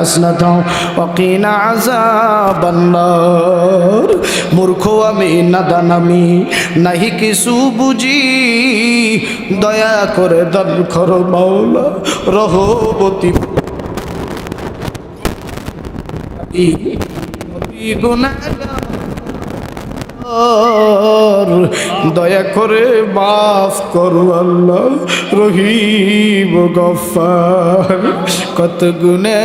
হাসনাতাও অকিনা আযাবান্নার। মূর্খ আমি, নাদান আমি, নাহি কিছু বুঝি। দয়া করে দান কর মাওলা রহবতি গুনাহগার দয়া করে মাফ করো আল্লাহ, রহিম গফার কত গুণে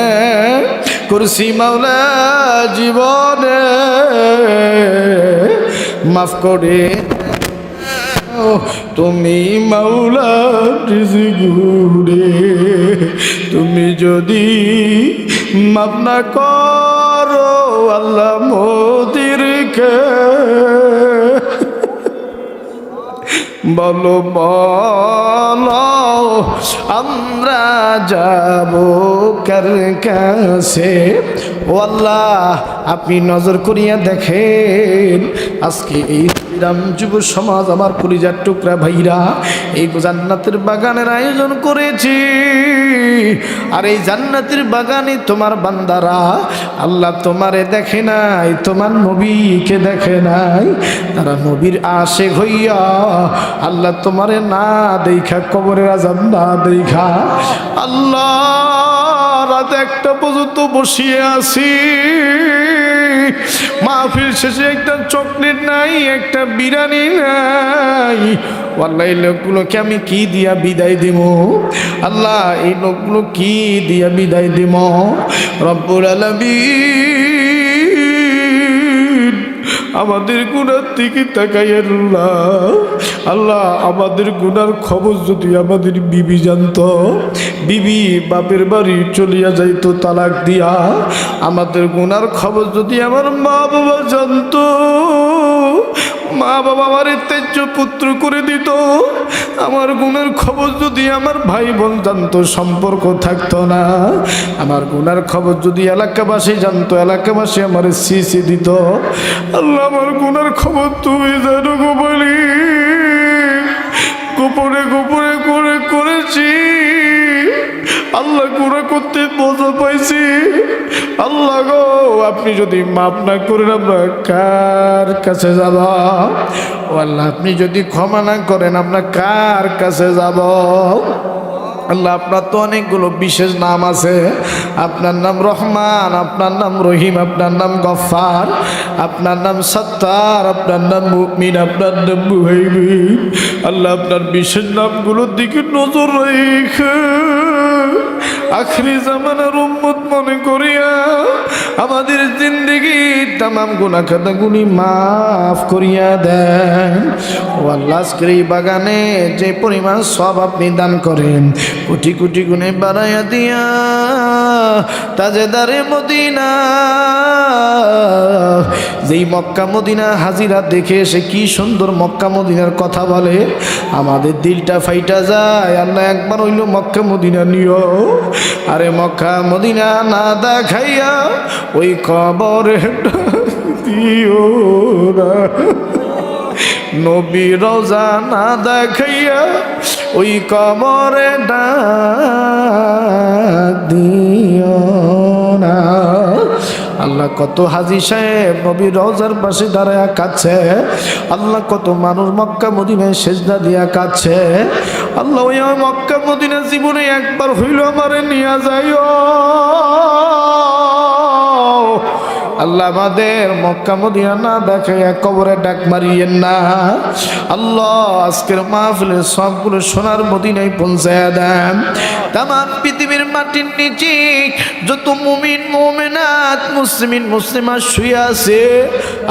কুরসি মাওলা জীবনে মাফ করে তুমি মাওলা রিজিগুড়ে তুমি যদি মাপ না করো, আল্লাহ মোদিরকে বলো বলো আমরা যাব কার কাছে? ওয়াল্লাহ আপনি নজর করিয়া দেখেন আজকে এই রাম যুব সমাজ আমার কলিজার টুকরা ভাইরা, এই জান্নাতের বাগানের আয়োজন করেছি। আর এই জান্নাতের বাগানে তোমার বান্দারা, আল্লাহ তোমারে দেখে নাই, তোমার নবীকে দেখে নাই। তারা নবীর আশে হইয়া আল্লাহ তোমারে না দেখা, কবরের আজাব না দেখা। আল্লাহ রাত একটা পর্যন্ত বসিয়ে আছি। মাহফিল শেষে একটা চকলেট নাই, একটা বিরিয়ানি নাই। আল্লাহ, এই লোকগুলোকে আমি কি দিয়া বিদায় দিব? আল্লাহ, এই লোকগুলো কি দিয়া বিদায় দিব? রব্বুল আলমিন আমাদের গুণার দিকে তাকাই আল্লাহ। আল্লাহ, আমাদের গুণার খবর যদি আমাদের বিবি জানত, বিবি বাপের বাড়ি চলিয়া যাইত তালাক দিয়া, আমাদের গুণার খবর যদি আমার মা বাবা জানত মা বাবা আমার তেজ পুত্র করে দিত। আমার গুণের খবর যদি আমার ভাই বোন জানতো, সম্পর্ক থাকতো না। আমার গুনার খবর যদি এলাকাবাসী জানতো, এলাকাবাসী আমার সিসি দিত। আল্লাহ, আমার গুনার খবর তুমি জানো গো বলি। গোপনে গোপনে করে করেছি। আল্লাহ গুণা করতে মজা পাইছি। আল্লাহ গো, আপনি যদি মাপ না করেন, আমরা কার কাছে যাব? আল্লাহ, আপনি যদি ক্ষমা না করেন, আমরা কার কাছে যাব? আল্লাহ, আপনার তো অনেকগুলো বিশেষ নাম আছে। আপনার নাম রহমান, আপনার নাম রহিম, আপনার নাম গফার আপনার নাম সত্তার, আপনার নাম মুকমিন আপনার নাম মুহাইমিন। আল্লাহ, আপনার বিশেষ নামগুলোর দিকে নজর রেখে। আখরি জামানার উম্মত মনে করিয়া আমাদের জিন্দগি তামাম গুনা খাতা গুনি মাফ করিয়া দেন। ও আল্লাহ এই বাগানে যে পরিমাণ সব আপনি দান করেন, কোটি কোটি গুণে বাড়াইয়া দিয়া, তাজেদারে মদিনা, যেই মক্কা মদিনা হাজিরা দেখে এসে কি সুন্দর মক্কা মদিনার কথা বলে, আমাদের দিলটা ফাইটা যায়। আল্লাহ একবার হইল মক্কা মদিনা নিও আরে মক্কা মদিনা না দেখাইয়া ওই কবরে দিও না। নবী রোজা না দেখাইয়া ওই কবরে দিও না। আল্লাহ কত হাজি সাহেব নবী রোজার পাশে দাঁড়ায় কাছে আল্লাহ কত মানুষ মক্কা মদিনায় সেজদা দিয়া কাছে আল্লাহ ওই মক্কা মদিনা জীবনে একবার হইল আমারে নিয়ে যাইও। আল্লাহ আমাদের মক্কা মদিনা না দেখে কবরে ডাক মারিয়েন না। আল্লাহ, আজকের মাহফিলের সবগুলো সোনার মদিনায় পৌঁছায় দেন। তাম পৃথিবীর মাটির নিচে যত মুমিন, মোমেনাত, মুসলিমিন, মুসলিমা শুয়ে আছে,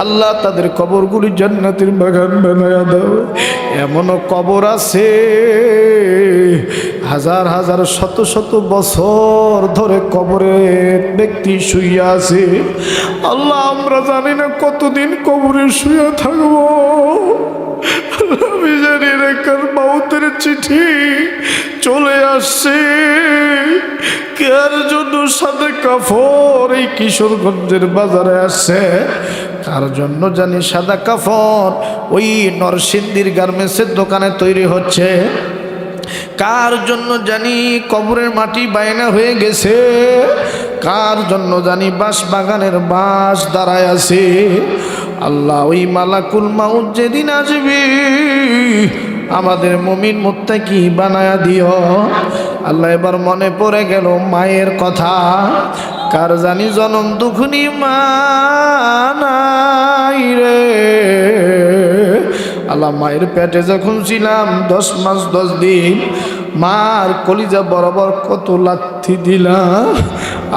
আল্লাহ তাদের কবরগুলি জান্নাতের বাগান বানায়া দাও। এমনও কবর আছে হাজার হাজার শত শত বছর ধরে কবরে ব্যক্তি শুয়ে আছে। আল্লাহ, আমরা জানি না কতদিন কবরে শুয়ে থাকব। আমি জানি রেখার মাউতের চিঠি চলে আসছে। কার জন্য সাথে কাফর এই কিশোরগঞ্জের বাজারে আসছে? কার জন্য জানি সাদা কাফর ওই নরসিংদীর গার্মেন্টসের দোকানে তৈরি হচ্ছে। কার জন্য জানি কবরের মাটি বায়না হয়ে গেছে? কার জন্য জানি বাঁশ বাগানের বাঁশ দাঁড়ায় আছে? আল্লাহ ওই মালাকুল মাউদ যেদিন আসবে, আমাদের মমিন মুত্তাকি বানায়া দিও। আল্লাহ এবার মনে পড়ে গেল মায়ের কথা, কার জানি জনম দুখনি মা নাই রে। আল্লাহ মায়ের পেটে যখন ছিলাম, দশ মাস, দশ দিন, মার কলিজা বরাবর কত লাথি দিলাম,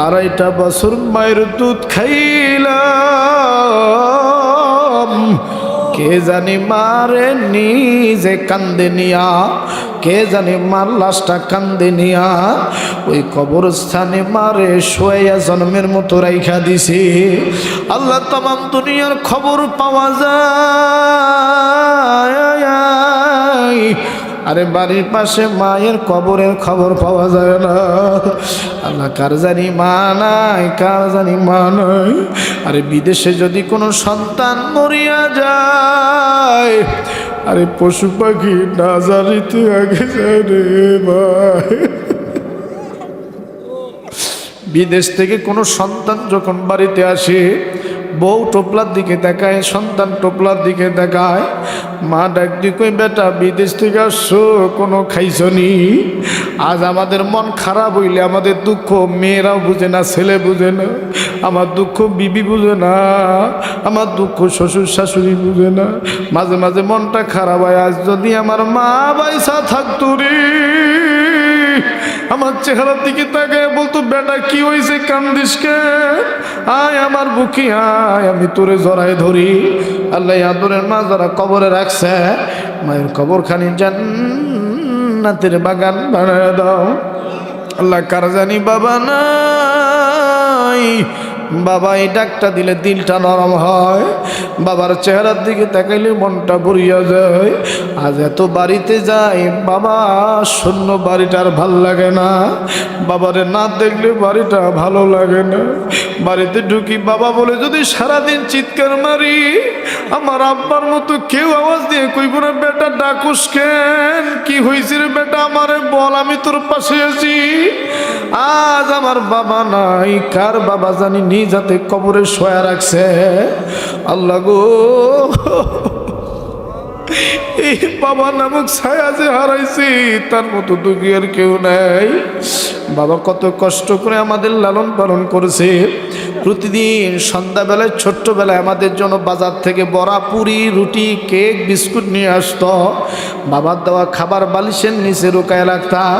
আড়াইটা বছর মায়ের দুধ খাইলাম। কে জানি মারে নিজে কান্দে নিয়া কে জানি মার লাশটা কান্দে নিয়া? ওই কবরস্থানে মারে শোয়া জন্মের মতো রাইখা দিছে। আল্লাহ তাম দুনিয়ার খবর পাওয়া যায়। আরে বাড়ির পাশে মায়ের কবরের খবর পাওয়া যায় না। আল্লাহ কার জানি মা নাই, কার জানি মা নাই। আরে বিদেশে যদি কোনো সন্তান মরিয়া যায় আরে পশু পাখি না জানিতে আগে যায় রে ভাই। বিদেশ থেকে কোনো সন্তান যখন বাড়িতে আসে, বউ টোপলার দিকে দেখায়, সন্তান টোপলার দিকে দেখায়, মা ডাক দিকে বেটা, বিদেশ থেকে আসছো? কোনো খাইছনি আজ আমাদের মন খারাপ হইলে আমাদের দুঃখ মেয়েরাও বুঝে না, ছেলে বুঝে না, আমার দুঃখ বিবি বুঝে না, আমার দুঃখ শ্বশুর শাশুড়ি বুঝে না। মাঝে মাঝে মনটা খারাপ হয়, আজ যদি আমার মা বাইসা থাকতো রে, আমার চেহারার দিকে তাকায় বলতো, বেটা, কি হয়েছে কান্দিস কে? আয় আমার বুকি, আয়, আমি তোরে জড়াই ধরি। আল্লাহ আদরের মা যারা কবরে রাখছে, মায়ের কবরখানি জান্নাতের বাগান বানায় দাও। আল্লাহ কার জানি বাবা নাই। বাবা, এই ডাকটা দিলে দিলটা নরম হয়। বাবার চেহারার দিকে তাকাইলে মনটা ভরিয়া যায়। আজ এত বাড়িতে যাই, বাবা, শূন্য বাড়িটা আর ভালো লাগে না। বাবারে না দেখলে বাড়িটা ভালো লাগে না। বাড়িতে ঢুকি বাবা বলে, যদি সারাদিন চিৎকার মারি, আমার আব্বার মতো কেউ আওয়াজ দিয়ে কইব না, বেটা, ডাকুস কেন? কি হয়েছে রে বেটা? আমারে বল, আমি তোর পাশে আছি। আজ আমার বাবা নাই, কার বাবা জানি নিজ হাতে কবরে শোয়া রাখছে। আল্লাহ গো। এই বাবা নামক ছায়া যে হারাইছি, তার মতো দুঃখী আর কেউ নাই। বাবা কত কষ্ট করে আমাদের লালন পালন করেছে। প্রতিদিন সন্ধ্যাবেলায়, ছোট্টবেলায় আমাদের জন্য বাজার থেকে বড়া, পুরি, রুটি, কেক, বিস্কুট নিয়ে আসতো। বাবার দেওয়া খাবার বালিশের নিচে রোকায় রাখতাম।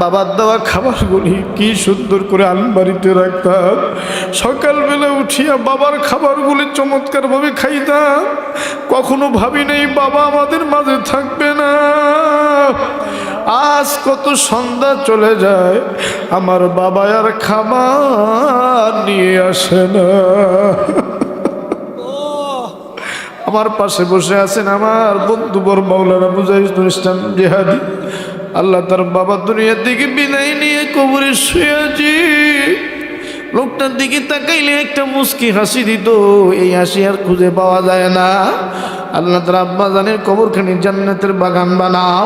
বাবার দেওয়া খাবারগুলি কি সুন্দর করে আলমারিতে রাখতাম। সকালবেলা উঠিয়া বাবার খাবারগুলি চমৎকারভাবে খাইতাম। কখনো ভাবি নাই বাবা আমাদের মাঝে থাকবে না। আজ কত সন্ধ্যা চলে যায়, আমার বাবা আর খাবার নিয়ে আসে না। আমার পাশে বসে আছেন আমার বন্ধু বর মাওলানা মুজাহিদুল ইসলাম জেহাদি। আল্লাহ তার বাবা দুনিয়ার দিকে বিদায় নিয়ে কবরে শুয়ে আছি। লোকটার দিকে তাকাইলে একটা মুস্কি হাসি দিত। এই হাসি আর খুঁজে পাওয়া যায় না। আল্লাহ তার আব্বা জানের কবরখানি জান্নাতের বাগান বানাও।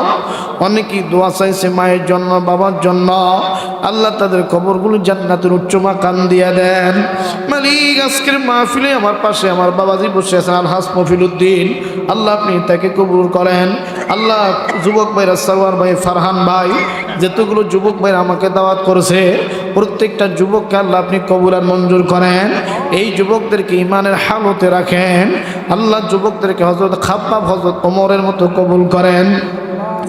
অনেকেই দোয়া চাইছে মায়ের জন্য, বাবার জন্য। আল্লাহ তাদের কবরগুলো জান্নাতের উচ্চ মাকান দিয়ে দেন। মালিক, আজকের মাহফিলে আমার পাশে আমার বাবাজি বসে আছেন আলহাস মফিলুদ্দিন আল্লাহ আপনি তাকে কবুল করেন। আল্লাহ যুবক ভাইরা সারওয়ার ভাই, ফারহান ভাই, যেতগুলো যুবক ভাইরা আমাকে দাওয়াত করেছে, প্রত্যেকটা যুবককে আল্লাহ আপনি কবুল আর মঞ্জুর করেন। এই যুবকদেরকে ইমানের হালতে রাখেন। আল্লাহ যুবকদেরকে হজরত খাপ্পাব হজরত ওমরের মতো কবুল করেন।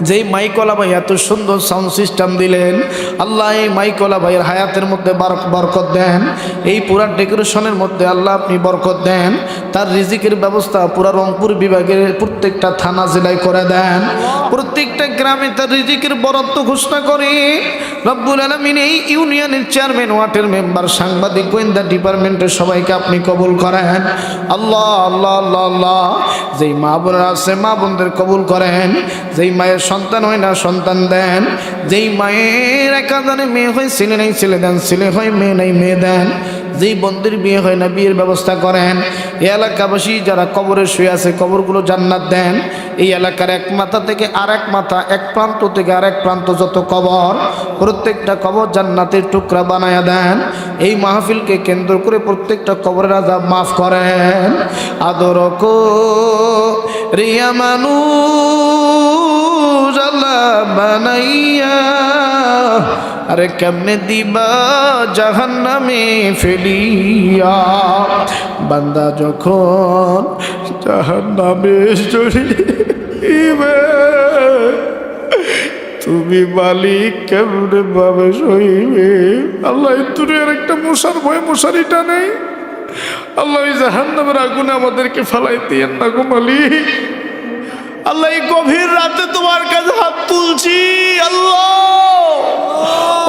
যেই মাইকলা ভাই এত সুন্দর সাউন্ড সিস্টেম দিলেন, আল্লাহ এই মাইকলা ভাইয়ের হায়াতের মধ্যে বারক- বরকত দেন, এই পুরা ডেকোরেশনের মধ্যে আল্লাহ আপনি বরকত দেন, তার রিজিকের ব্যবস্থা পুরা রংপুর বিভাগের প্রত্যেকটা থানা জেলায় করে দেন। প্রত্যেকটা গ্রামে তার রিজিকের বরাদ্দ ঘোষণা করে। রব্বুল আলমিন এই ইউনিয়নের চেয়ারম্যান ওয়ার্ডের মেম্বার, সাংবাদিক, গোয়েন্দা ডিপার্টমেন্টের সবাইকে আপনি কবুল করেন। আল্লাহ আল্লাহ আল্লাহ আল্লাহ। যেই মা বোনেরা আছে, মা বোনদের কবুল করেন। যেই মায়ের সন্তান হয় না, সন্তান দেন। যেই মায়ের একাধারে মেয়ে হয়, ছেলে নেই, ছেলে দেন। ছেলে হয়, মেয়ে নেই, মেয়ে দেন। যেই বন্ধুর বিয়ে হয় না, বিয়ের ব্যবস্থা করেন। এই এলাকাবাসী যারা কবরে শুয়ে আছে, কবরগুলো জান্নাত দেন। এই এলাকার এক মাথা থেকে আর এক মাথা, এক প্রান্ত থেকে আর এক প্রান্ত যত কবর, প্রত্যেকটা কবর জান্নাতের টুকরা বানায়া দেন। এই মাহফিলকে কেন্দ্র করে প্রত্যেকটা কবরের আজাব মাফ করেন। আদর রিয়া মানুষ বানাইয়া আরে কেমনে দিবা জাহান্নামে ফেলিয়া? বান্দা যখন জাহান্নামে জড়িবে তুমি মালিক কেমনে ভাবে সইবে? আল্লাহ আর একটা মশার ভয়ে মশারিটা নেই। আল্লাহ ওই জাহান্নামের আগুনে আমাদেরকে ফালাই দিয়েন না গো মালিক। আল্লাহ, এই গভীর রাতে তোমার কাছে হাত তুলছি। আল্লাহ!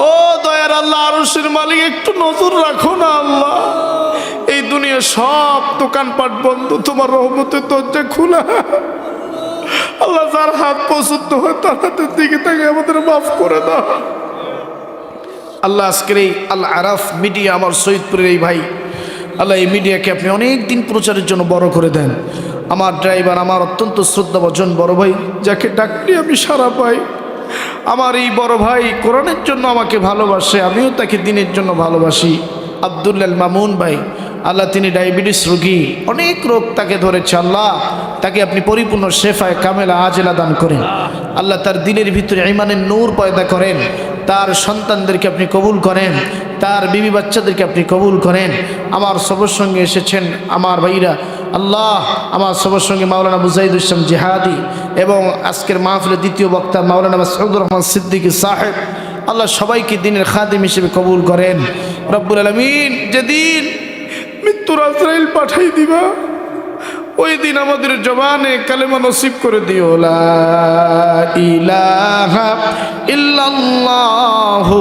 ও দয়ার আল্লাহ, আরশের মালিক, একটু নজর রাখো না, আল্লাহ। এই দুনিয়া সব দোকানপাট বন্ধ, তোমার রহমতের দরজা খোলা। আল্লাহ, যার হাত পছন্দ হয়, তার হাতের দিকে তাকে আমাদের মাফ করে দাও। আল্লাহ, আজকের এই আল্লাহ আরাফ মিডিয়া, আমার সৈয়দপুরের এই ভাই, আল্লাহ, এই মিডিয়াকে আপনি অনেক দিন প্রচারের জন্য বড় করে দেন। আমার ড্রাইভার, আমার অত্যন্ত শ্রদ্ধাভজন বড় ভাই, যাকে ডাকলে আমি সারা পাই। আমার এই বড় ভাই কোরআনের জন্য আমাকে ভালোবাসে, আমিও তাকে দিনের জন্য ভালোবাসি। আবদুল্লাল মামুন ভাই, আল্লাহ তিনি ডায়াবেটিস রোগী, অনেক রোগ তাকে ধরেছে, আল্লাহ তাকে আপনি পরিপূর্ণ শেফায়, কামেলা, আজেলা দান করেন। আল্লাহ তার দিনের ভিতরে ইমানের নূর পয়দা করেন, তার সন্তানদেরকে আপনি কবুল করেন। তার বিবি বাচ্চাদেরকে আপনি কবুল করেন। আমার সবার সঙ্গে এসেছেন আমার ভাইরা। আল্লাহ আমার সবার সঙ্গে মাওলানা মুজাহিদুল ইসলাম জিহাদি এবং আজকের মাহফিলের দ্বিতীয় বক্তা মাওলানা মাসউদুর রহমান সিদ্দিকী সাহেব। আল্লাহ সবাইকে দিনের খাদিম হিসেবে কবুল করেন। রব্বুল আলমিন যেদিন মৃত্যুর আজরাইল পাঠাই দিবা, ওই দিন আমাদের জবানে কালেমা নসিব করে দিও। ইলাহা ইল্লাল্লাহু